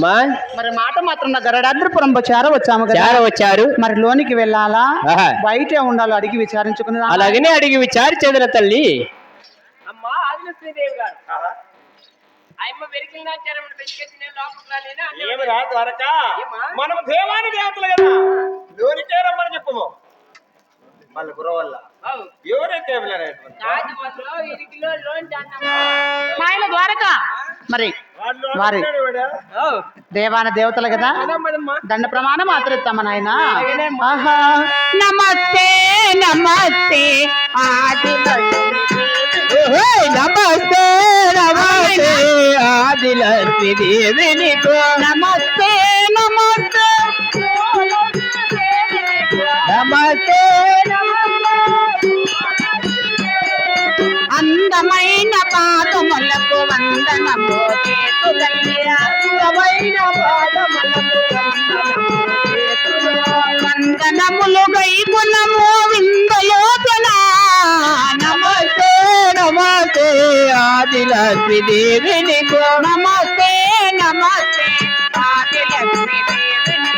మా? మరి మాట మాత్రం గరడాద్రిపురం వచ్చారో వచ్చాము కదా. చార వచ్చారు. మరి లోనికి వెళ్ళాలా. బయటే ఉండాలో? అడిగి విచారించుకుని. అలాగనే అడిగి విచారించేదిన తల్లి. అమ్మా ఆదిలక్ష్మీదేవి గారు? మనం దేవాని దేవతలు కదా. ఎవరికే రమ్మని చెప్పము వాళ్ళ గురవల్ల. ఎవరైతే నాయన ద్వారక? మరి వారి. దేవాన దేవతలు కదా. దండ ప్రమాణం ఆచరిస్తామా నాయన? ఆహా. నమస్తే నమస్తే ఆది నమస్తే నమస్తే ఆదిలక్ష్మి దేవి నీకు. నమస్తే నమస్తే నమస్తే. వందనములు గైకునము విందలోచన నమస్తే నమస్తే ఆదిలక్ష్మి దేవి నీకు నమస్తే నమస్తే ఆదిలక్ష్మి దేవిని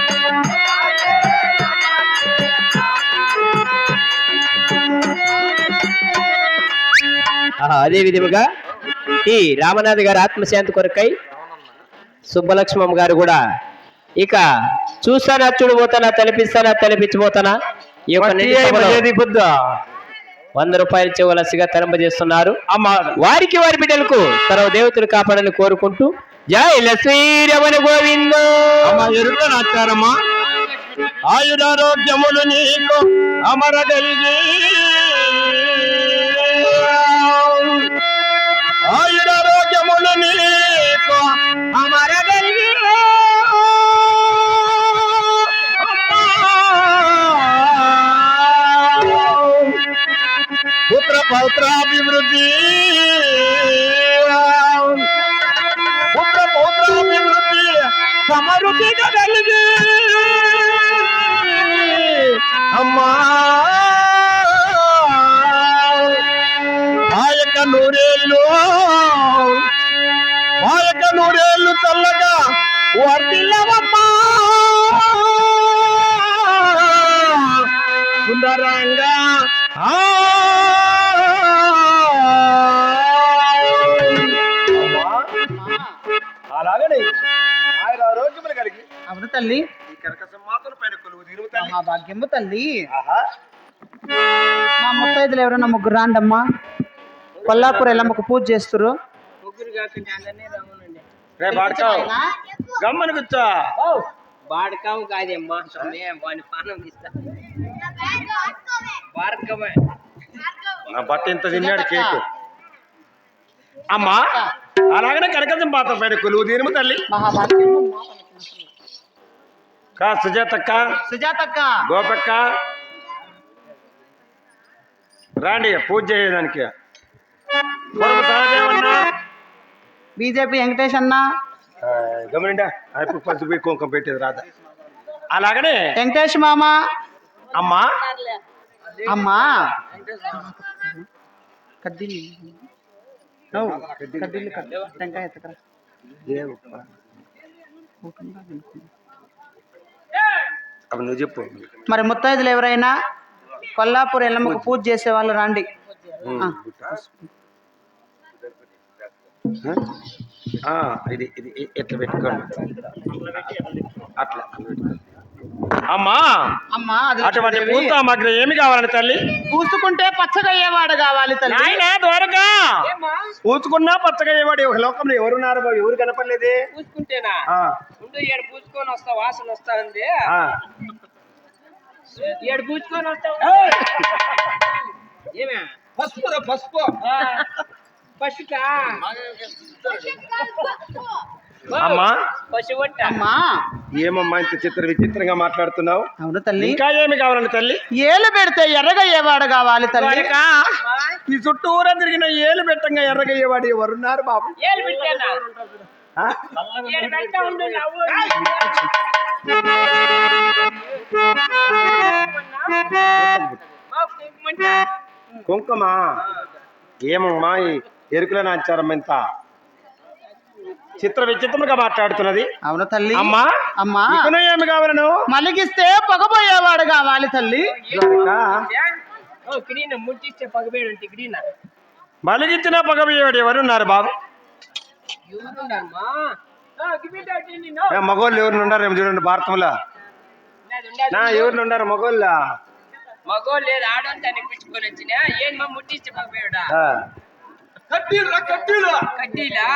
ఆహా, అదే విధముగా ఈ రామనాథ్ గారి ఆత్మశాంతి కొరకై సుబ్బలక్ష్మమ్మ గారు కూడా ఇక చూస్తానా చూడబోతానా తలపిస్తానా తలపించబోతానా? ఈ యొక్క వంద రూపాయలు ఇవ్వవలసిగా తరంపజేస్తున్నారు అమ్మ. వారికి వారి బిడ్డలకు సర్వ దేవతలు కాపాడని కోరుకుంటూ జై లక్ష్మీరమణ గోవిందో. ఆయురారోగ్యములు నీకు అమర పౌత్రాభివృద్ధి. పుత్ర పౌత్రాభివృద్ధి సమృద్ధిగా కలిగి అమ్మా. ఆ యొక్క నూరేళ్ళు. ఆ యొక్క నూరేళ్ళు చల్లగా వర్తిల్లవమ్మా సుందరంగా. ఆ. తల్లి. కనక తీరువు తల్లి. మహాభాగ్యము తల్లి. ఆహా. మా ముత్తైదులు ఎవరన్నా ముగ్గురు రాండమ్మా? కొల్లాపూర్ ఎల్లమ్మకు పూజ చేస్తురు గమ్మని కూర్చో. కాదమ్మా పానం నా బట్ట ఇంత తిన్నాడు కేకు. అమ్మా అలాగనే కనకసం పాత పైన కొలువు తీరుము తల్లి. మహాభాగ్యము. కా సుజాతక్క? సుజాతక్క. గోపక్క? రాండి పూజ చేయడానికి. బీజేపీ వెంకటేష్ అన్న? గమనిండా? అయిపోయి పసుపు కుంకుమ పెట్టేది రాదా. అలాగనే వెంకటేష్ మామ? అమ్మా? అమ్మా? కడ్డీలు. కడ్డీ. టెంకాయ ఎత్తకరా. అవి నువ్వు చెప్పు. మరి ముత్తైదులు ఎవరైనా కొల్లాపూర్ ఎల్లమ్మకు పూజ చేసే వాళ్ళు రండి. ఇది ఇది ఇట్లా పెట్టుకోండి అట్లా. అమ్మా! అమ్మా అది అటువంటి. పూత మాకు ఏమి కావాలని తల్లి? పూసుకుంటే పచ్చగా అయ్యేవాడు కావాలి తల్లి. నాయనా ద్వారకా! పూచుకున్నా పచ్చగా అయ్యేవాడు. ఒక లోకంలో ఎవరున్నారు బాబు ఎవరు కనపడలేదే? పూసుకుంటేనా? ముందు ఏడు పూసుకొని వస్తా వాసన వస్తా ఉంది. ఏడు పూసుకొని వస్తా. ఏమే? పసుపు పసుపు. అమ్మా. అమ్మా. ఏమమ్మా ఇంత చిత్ర విచిత్రంగా మాట్లాడుతున్నావు? అవును తల్లి. ఇంకా ఏమి కావాలని తల్లి? ఏలు పెడితే ఎర్రగా అయ్యేవాడు కావాలి తల్లి. ఈ చుట్టూరా తిరిగిన ఏలు పెట్టంగా ఎర్రగయ్యేవాడు ఎవరున్నారు బాబు? ఏళ్ళు పెట్టానా? ఆ? ఏడు పెడతా ఉండు నవ్వు. మా కుంకుమంట. కుంకుమ. ఏమమ్మా ఈ ఎరుకుల నాచారం ఎంత చిత్ర విచిత్రముగా మాట్లాడుతున్నది. అవును తల్లి. అమ్మా అమ్మా. ఏమి కావాలను? మలిగిస్తే పొగపోయేవాడు కావాలి తల్లి. ఓ కిరీన ముట్టిస్తే పగబేడు అంటే కిరీన. మలిగించిన పగబియ్యాడు ఎవరున్నారు బాబు? మగోళ్ళు ఎవరు ఉండారు చూడండి భారతంలో. నా ఎవరు ఉండారు మగోళ్ళ? మగో లేదు ఆడంతా అనిపించుకొని వచ్చిన. ఏం మా ముట్టిస్తే కడ్డీలా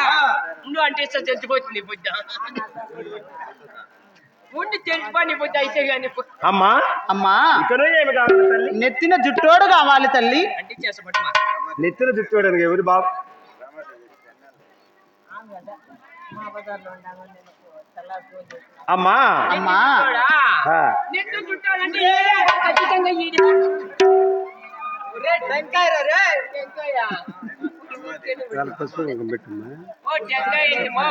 అంటే ఇస్తే తెలిసిపోతుంది బుద్ధ. ఉండి తెలిసిపోయి బుద్ధ అయితే కానీ అమ్మా. అమ్మా. ఏమి కావాలి తల్లి? నెత్తిన జుట్టోడు కావాలి తల్లి. అంటే చేసబట్టు నెత్తిన చుట్టూడానికి ఎవరు బాబు? అమ్మా. అమ్మా. చుట్టాలంటే ఖచ్చితంగా రే ఓ టెంకాయ ఏంటమ్మో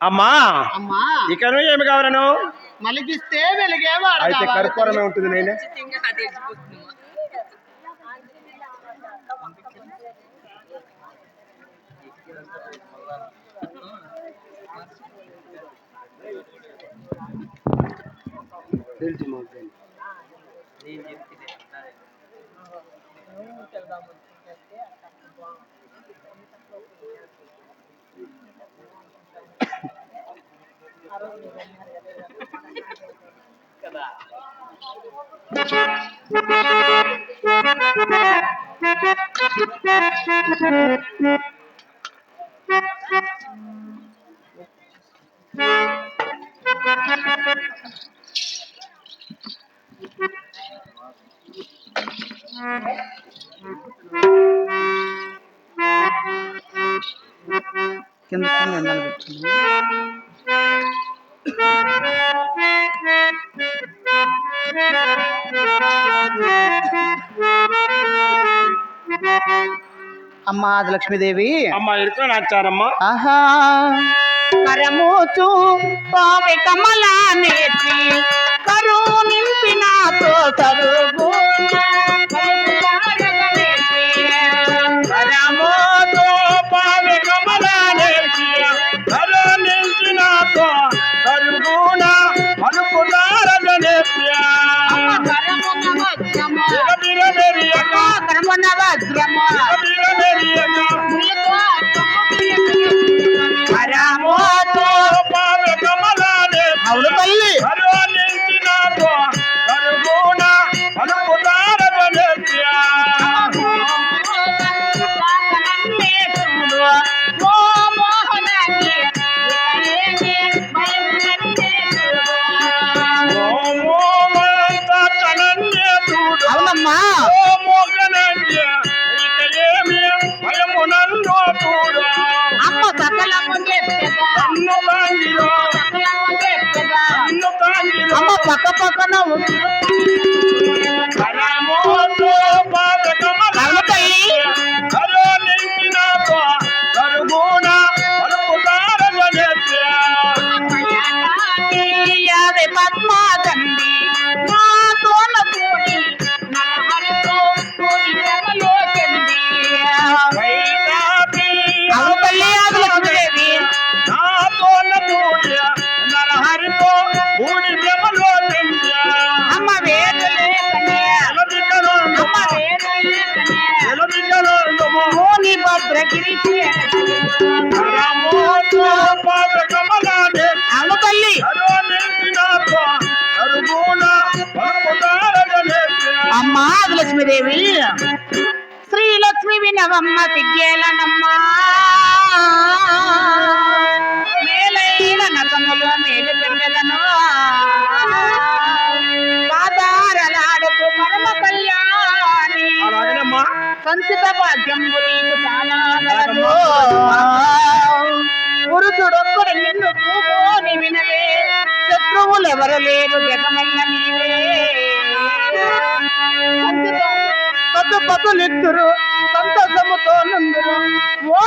అమ్మా అమ్మా. ఇకను ఏమి కావాలను? మలిగిస్తే అయితే కావాలి కర్పూరమే ఉంటుంది నేనే. ఖచ్చితంగా అది తెలిసిపోతుందమ్మా కింద కింద ఎండలు పెట్టింది. అమ్మా అది లక్ష్మీదేవి అమ్మా ఇరుకు నాచారమ్మా. ఆహా. కరమూచు పావి కమలా నేర్చి కరు నింపినాతో తరుగు అమ్మ పక్క పక్కన లక్ష్మీదేవి శ్రీలక్ష్మి వినవమ్మ సిగ్గేలనమ్మా మేలైన నకములు మేలు గంగలను పాదారలాడుకు పరమ కళ్యాణి. సంచిత భాగ్యంబు నీకు చాలా పురుషుడొక్కడు నిన్ను పూకోని వినవే శత్రువులెవరు లేరు జగమల్ల నీవే. పదు పదులిద్దురు సంతోషముతో నందురు ఓ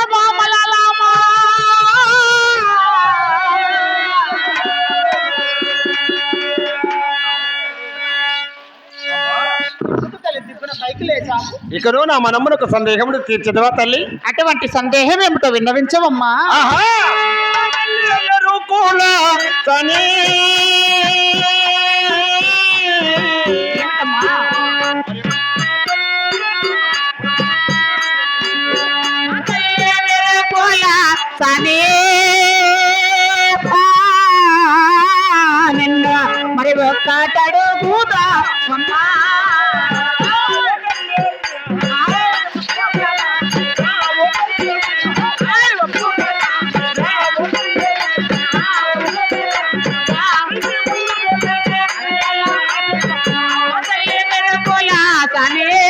లేచాము. ఇకను నా మనమునకు సందేహమును తీర్చదవా తల్లి? అటువంటి సందేహం ఏమిటో విన్నవించవమ్మా. ఆహా! నిన్న కూడా తనే మరి ఒక్కటడు కూడా కాదని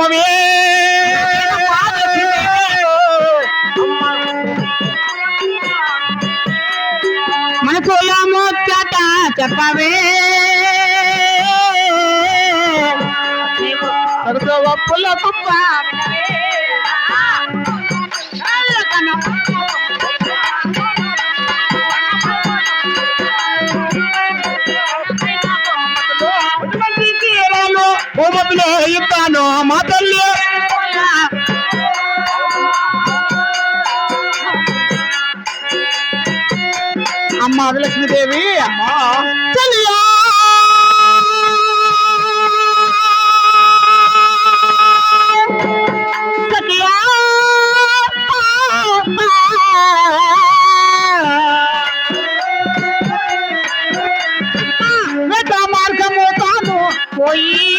చెప్పవే మనసులో ముచ్చట చెప్పవే. సరుకు ఒప్పుల కుప్ప అమ్మ అది లక్ష్మీదేవి అమ్మా చెల్లియా సఖియా వెట మార్గము తాను పోయి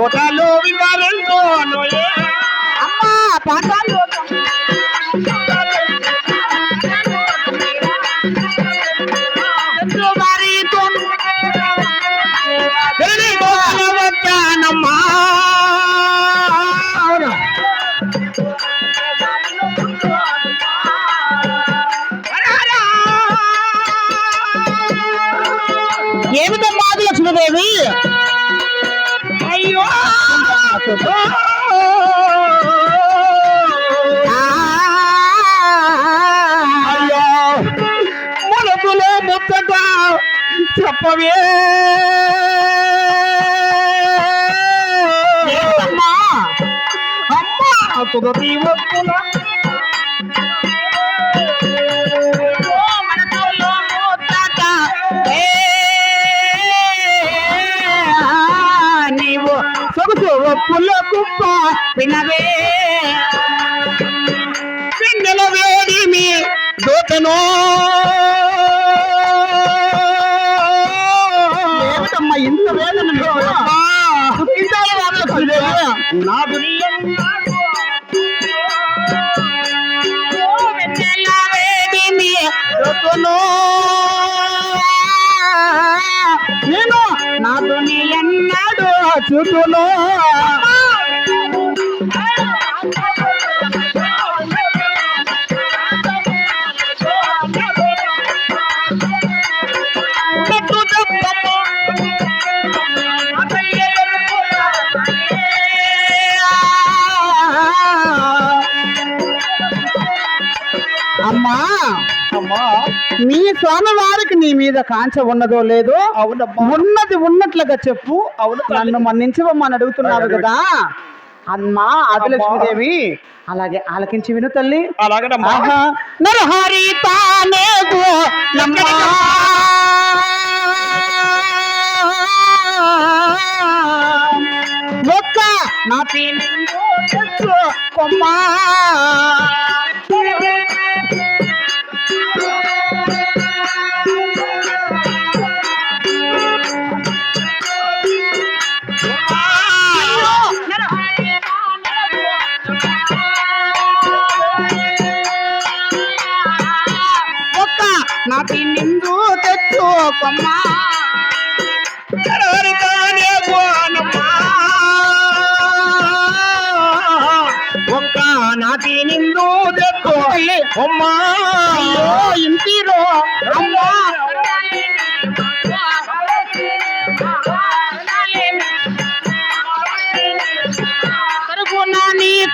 తోటలో వివరించు అనోయే అమ్మా పాఠాలు అయ్యో మనసులో ముచ్చట చెప్పవే అమ్మా అమ్మా సొగసు ఒప్పుల కుప్ప వినవే పిన్నెల వేడి మీ దోచను ఏమిటమ్మా ఇంత వేదన నీకు? దుఃఖించాలి వారు లక్ష్మీదేవి. నా దునియం ছোট না మీ స్వామి వారికి నీ మీద కాంచ ఉన్నదో లేదో ఉన్నది ఉన్నట్లుగా చెప్పు. అవును. నన్ను మన్నించవమ్మని అడుగుతున్నావు అడుగు. కదా. అమ్మా ఆదిలక్ష్మీదేవి. అలాగే ఆలకించి విను తల్లి. ఆహా నరహరి తానే. ఒక్క నా కొమ్మా. చెట్టు ఒక్క నాటి నిందు దెక్కు. అమ్మా. ఇంటిరో అమ్మా నీ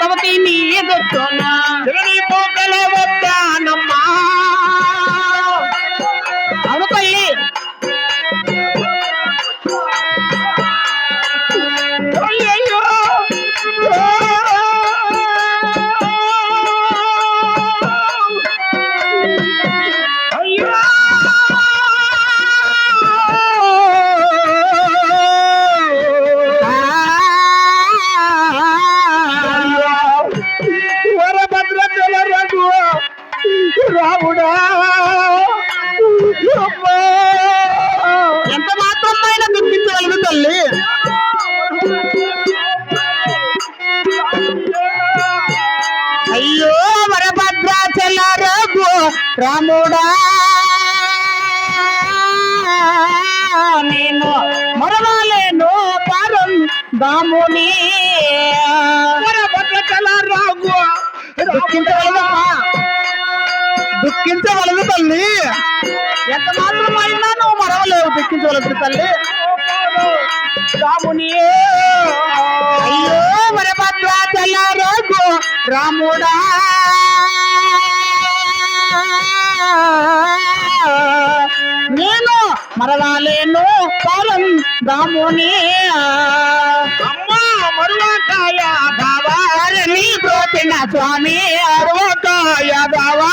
తవతి నీ ఎదుర్కొనా దాముని రఘు దుఃఖించగలదమ్మా దుఃఖించగలదు తల్లి. ఎంత మాత్రమైనా నువ్వు మరవలేవు దుఃఖించగలదు తల్లి. రాముని అయ్యో వరభద్రాచల రఘు రాముడా. నేను మరవాలేను పరం దాముని నీ స్వామి మరువాకాయ బావా.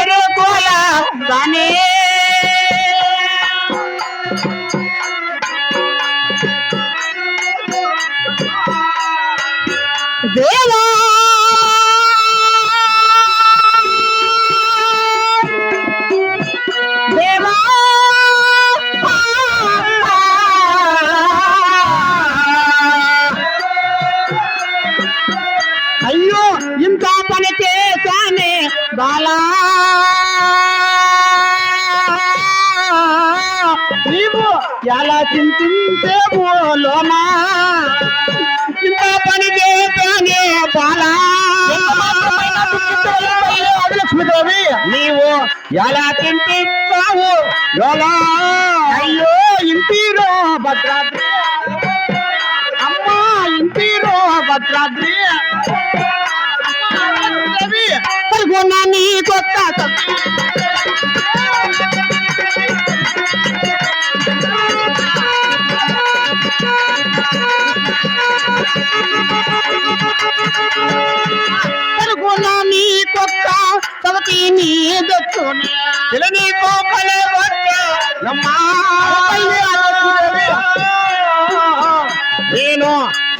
ఎరుకోల దాని ఎలా చింతించేవు లోనా ఇంత పని చేశానే బాలా లక్ష్మీదేవి నీవు ఎలా చింతిస్తావు లోలా అయ్యో ఇంటిరో భద్రాద్రి అమ్మా ఇంటిరో భద్రాద్రి పరుగున నీ కొత్త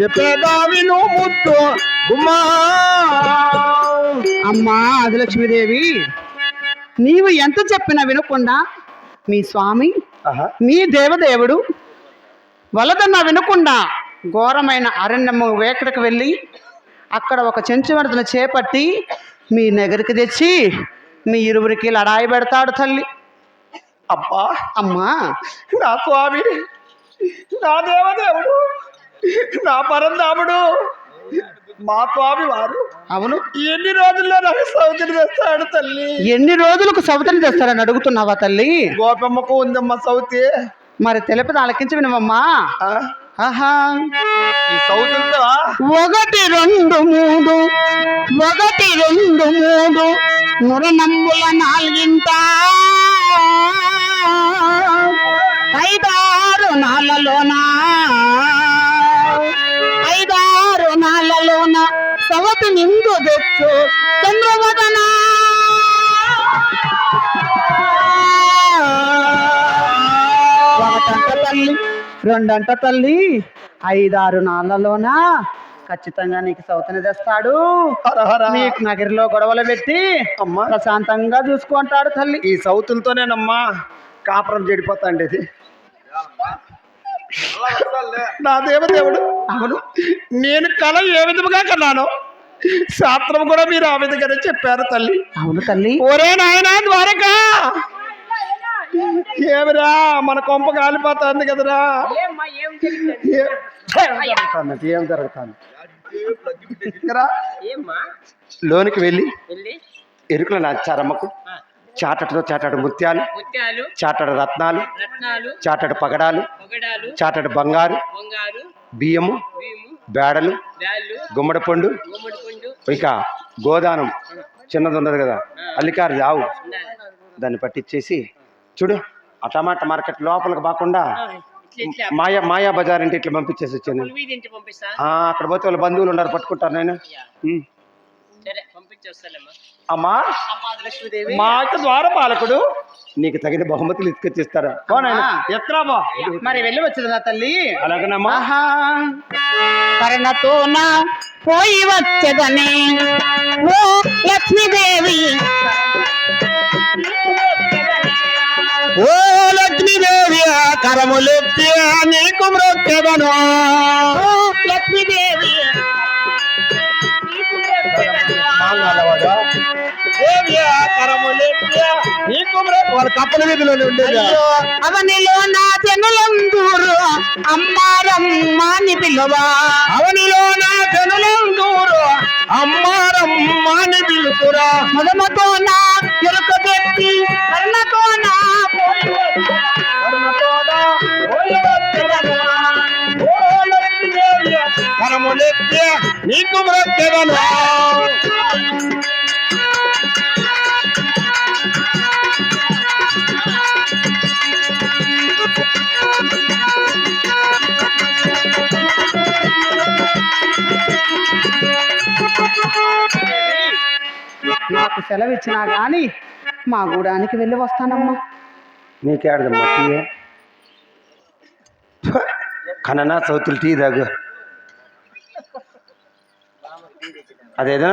నేను చెప్పేదా విను ముద్దు. గుమ్మా. అమ్మా ఆదిలక్ష్మీదేవి నీవు ఎంత చెప్పినా వినకుండా మీ స్వామి మీ దేవదేవుడు వలదన్న వినకుండా ఘోరమైన అరణ్యము వేకడకు వెళ్ళి అక్కడ ఒక చెంచుమరతను చేపట్టి మీ నగరికి తెచ్చి మీ ఇరువురికి లడాయి పెడతాడు తల్లి. అబ్బా. అమ్మా. నా స్వామి నా దేవదేవుడు. నా పరంధాముడు. మా స్వామి వారు అవును. ఎన్ని రోజుల్లో నాకు సౌతిని తెస్తాడు తల్లి? ఎన్ని రోజులకు సవతిని తెస్తారని అడుగుతున్నావా తల్లి? గోపమ్మకు ఉందమ్మా సౌతి. మరి తెలిపి ఆలకించి వినవమ్మా? ఆహా. ఒకటి రెండు మూడు. ఒకటి రెండు మూడు. నురనంబుల నాలుగింట. ఐదారు నాళ్ళలోన? నాళ్ళలోన సవతి నిండు తెచ్చు చంద్రవదన ఒకటంట తల్లి రెండంట తల్లి ఐదారు నాళ్ళలోన ఖచ్చితంగా నీకు సౌతని తెస్తాడు. హర హర. నీకు నగరిలో గొడవలు పెట్టి అమ్మా. ప్రశాంతంగా చూసుకుంటాడు తల్లి. ఈ సౌతులతోనేనమ్మా కాపురం చెడిపోతాండి ఇది నా దేవదేవుడు అవును. నేను కళ ఏ విధముగా కన్నాను శాస్త్రం కూడా మీరు ఆ విధంగానే చెప్పారు తల్లి. అవును తల్లి. ఒరే నాయనా ద్వారకా! ఏమిరా మన కొంప కాలిపోతుంది కదరా? ఏమ్మా ఏం జరుగుతుంది? ఏం లోనికి వెళ్ళి వెళ్ళి. ఎరుకుల ఆ, చాటతో చాటడు ముత్యాలు చాటడు రత్నాలు చాటడు పగడాలు చాటడు బంగారు బియ్యము బేడలు గుమ్మడి పండు. ఇక గోదానం చిన్నది ఉన్నది కదా అల్లికారు ఆవు. దాన్ని పట్టించేసి చూడు ఆ టమాటా మార్కెట్ లోపలికి బాకుండా మాయా మాయా బజార్ అంటే ఇట్లా పంపించేసి వచ్చాను. ఇంటి అక్కడ పోతే వాళ్ళ బంధువులు ఉన్నారు పట్టుకుంటారు నేను అమ్మా? అమ్మా లక్ష్మీదేవి మా యొక్క ద్వారపాలకుడు నీకు తగిన బహుమతులు ఇసుకొచ్చిస్తారా ఎత్రా బా మరి వెళ్ళి వచ్చిందా తల్లి? అలాగేనమ్మా. కరణతో నా పోయి వచ్చదని. ఓ లక్ష్మీదేవి. ఓ లక్ష్మీదేవి కరములెత్తి నీకు మ్రొక్కెదను ఓ లక్ష్మీదేవి. వాళ్ళ కప్పల వీధిలోనే ఉండేది. అవనిలో నా జనులందూరు అమ్మారమ్మాని పిలువా. అవనిలో నా జనులందూరు అమ్మారమ్మాని పిలుతురా మొదమతో నా ఎరుక పెట్టి కర్ణతో నా పోయి కరములెత్తి నీకు మ్రొక్కెదను నాకు సెలవు ఇచ్చినా గాని మా గూడానికి వెళ్ళి వస్తానమ్మా. నీకేడదమ్మా టీ? కననా సౌతులు టీ తాగు. అదేదో?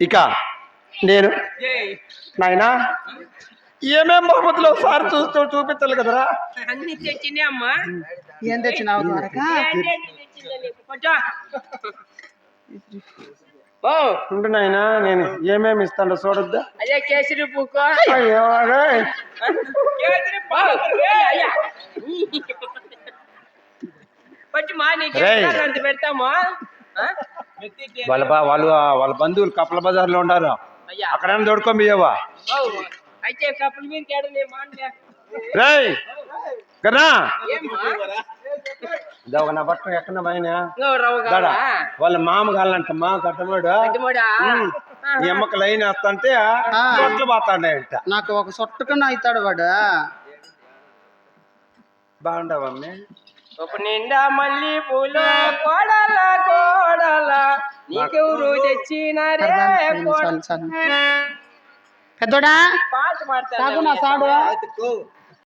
ఇక నేను నాయనా ఏమేం బహుమతులు ఒకసారి చూస్తూ చూపించాలి కదరా? అన్ని తెచ్చింది అమ్మా. ఏం తెచ్చినావు? కొంచెం. ఉండు నాయనా నేను ఏమేమి ఇస్తాను చూడొద్దా? అయ్యా కేసరి పూకో. అయ్యో? వాళ్ళ బా వాళ్ళు వాళ్ళ బంధువులు కప్పల బజార్లో ఉండారు. అయ్యా. అక్కడేమో దొడుకొని బియ్యవా ఓ, అయితే కప్పుల మీద నా బట్ట ఎక్కడ పైన? వాళ్ళ మామ కావాలంటమ్మా కట్టమాడు పెద్దమోడా? ఈ అమ్మకి లైన్ వేస్తంటే చోట్ల పోతాడంట నాకు ఒక సొట్టుకన్నా అవుతాడు వాడు. బాగుండవమ్మే ఒక నిండా మళ్ళీ పూలు కోడల కోడల. నీకెవరు తెచ్చినారే. పెద్దోడా? పాట సాగు నా సాడు.